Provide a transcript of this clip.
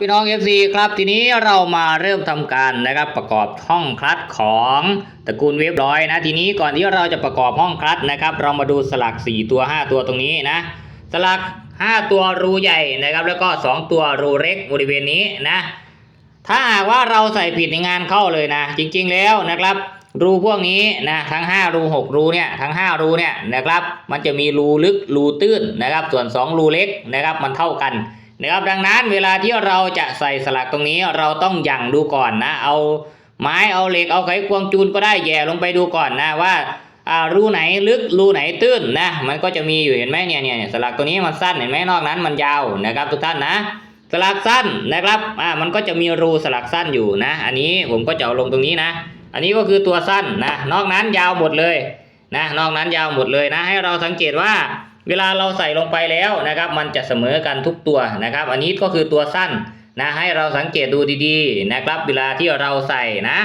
พี่น้อง FC ครับทีนี้เรามาเริ่มทำการนะครับประกอบห้องคลัตของตระกูลเวฟร้อยนะทีนี้ก่อนที่เราจะประกอบห้องคลัตนะครับ เรามาดูสลัก 4 ตัว 5 ตัวตรงนี้นะสลัก 5 ตัวรูใหญ่นะครับ แล้วก็ 2 ตัวรูเล็กบริเวณนี้นะ ถ้าหากว่าเราใส่ผิดในงานเข้าเลยนะ จริงๆแล้วนะครับ รูพวกนี้นะทั้ง 5 รู 6 รูเนี่ยทั้ง 5 รูเนี่ยนะครับ มันจะมีรูลึกรูตื้นนะครับ ส่วน 2 รูเล็กนะครับ มันเท่ากัน นะครับดังนั้นเวลาที่เราจะใส่สลักตรงนี้เราต้องยั่งดูก่อนนะ เอาไม้เอาเหล็กเอาไขควงจูนก็ได้แย่ลงไปดูก่อนนะว่าอ่ารูไหนลึกรูไหนตื้นนะมันก็จะมีอยู่เห็นไหมเนี่ยเนี่ยเนี่ยสลักตัวนี้มันสั้นเห็นไหมนอกนั้นมันยาวนะครับทุกท่านนะ สลักสั้นนะครับอ่ามันก็จะมีรูสลักสั้นอยู่นะ อันนี้ผมก็จะเอาลงตรงนี้นะ อันนี้ก็คือตัวสั้นนะนอกนั้นยาวหมดเลยนะนอกนั้นยาวหมดเลยนะ ให้เราสังเกตว่า เวลาเราใส่ลงไปแล้วนะครับ มันจะเสมอกันทุกตัวนะครับ อันนี้ก็คือตัวสั้นนะให้เราสังเกตดูดีๆนะครับ เวลาที่เราใส่นะ